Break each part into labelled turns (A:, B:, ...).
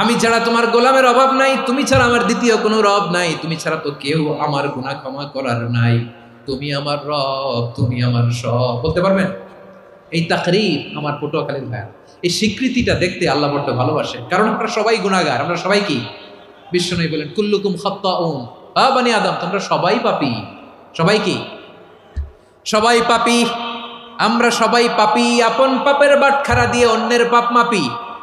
A: আমি ছাড়া তোমার গোলামের অভাব নাই, তুমি ছাড়া আমার দ্বিতীয় কোনো রব নাই, তুমি ছাড়া তো কেউ আমার গুনাহ ক্ষমা করার নাই। তুমি আমার রব, তুমি আমার সব। বলতে পারবেন? এই তাকরির আমার পটুয়াখালীর ভাইয়া। এই স্বীকৃতিটা দেখতে আল্লাহ বড্ড ভালোবাসে, কারণ আমরা সবাই গুণাগার আমরা সবাই কি? বিষ্ণু বলেন, কুল্লুকুম খাত্তাউন আ বানি আদম তোমরা সবাই পাপি। সবাই কি? সবাই পাপি। আমরা সবাই পাপি, আপন পাপের বাটখারা দিয়ে অন্যের পাপ মাপি।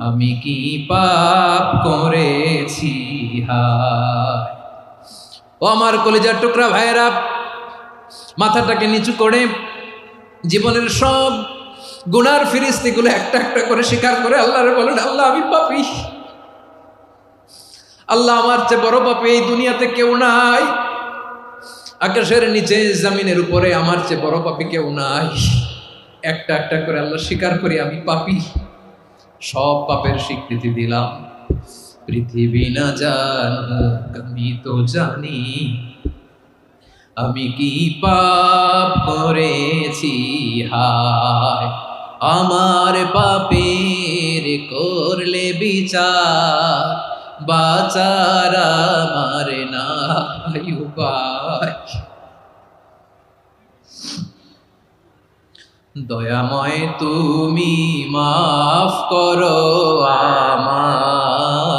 A: আমি কি পাপ করেছি? ও আমার কলেজার টুকরা ভাইয়েরা, মাথাটাকে নিচু করে জীবনের সব গুনার ফিরিস্তিগুলো একটা একটা করে স্বীকার করে আল্লাহরে বলেন, আল্লাহ, আমি পাপি। আল্লাহ আমার চেয়ে বড় পাপি এই দুনিয়াতে কেউ নাই। আকাশের নিচে জামিনের উপরে আমার চেয়ে বড় পাপি কেউ নাই। একটা একটা করে আল্লাহ স্বীকার করি, আমি পাপি। সব পাপের স্বীকৃতি দিলাম। পৃথিবী না জানুক, আমি তো জানি। আমি কি পাপ করেছি? হায়, আমার পাপের করলে বিচার, বাচার আমার নাই উপায় দয়াময় তুমি মাফ করো আমায়।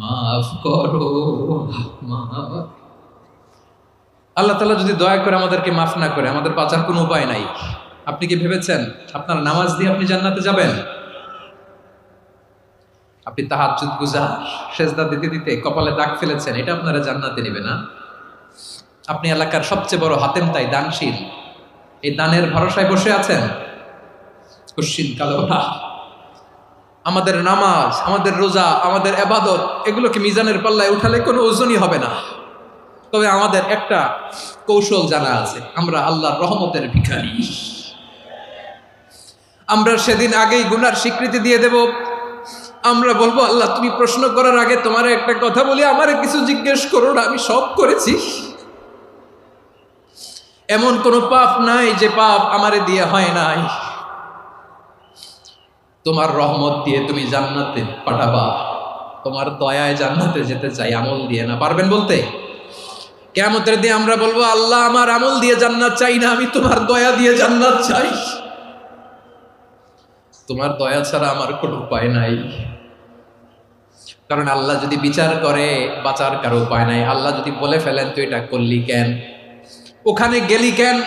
A: মাফ করো আল্লাহ তালা যদি দয়া করে আমাদেরকে মাফ না করে, আমাদের বাঁচার কোনো উপায় নাই। আপনি কি ভেবেছেন আপনার নামাজ দিয়ে আপনি জান্নাতে যাবেন? আপনি তাহাজ্জুদ গুজার সেজদা দিতে দিতে কপালে দাগ ফেলেছেন, এটা আপনারা জান্নাতে নেবে না আপনি এলাকার সবচেয়ে বড় হাতেম তাই দানশীল এই দানের ভরসায় বসে আছেন? কুশ্চিন কালো না আমাদের নামাজ, আমাদের রোজা, আমাদের এবাদত এগুলোকে মিজানের পাল্লায় উঠালে কোনো ওজনই হবে না। তবে আমাদের একটা কৌশল জানা আছে, আমরা আল্লাহর রহমতের ভিখারি। আমরা সেদিন আগেই গুনার স্বীকৃতি দিয়ে দেব। আমরা বলব, আল্লাহ, তুমি প্রশ্ন করার আগে তোমার একটা কথা বলি, আমার কিছু জিজ্ঞেস করো না, আমি সব করেছি। এমন কোন পাপ নাই যে পাপ আমারে দিয়ে হয় নাই। তোমার রহমত দিয়ে তুমি জান্নাতে পাঠাবা। তোমার দয়ায় জান্নাতে যেতে চাই, আমল দিয়ে না। পারবেন বলতে? কেমতের দিয়ে আমরা বলব, আল্লাহ আমার আমল দিয়ে জান্নাত চাই না, আমি তোমার দয়া দিয়ে জান্নাত চাই। তোমার দয়া ছাড়া আমার কোনো উপায় নাই। কারণ আল্লাহ যদি বিচার করে, বাঁচার কারও উপায় নাই। আল্লাহ যদি বলে ফেলেন, তুই এটা করলি কেন? ওখানে গেলি কেন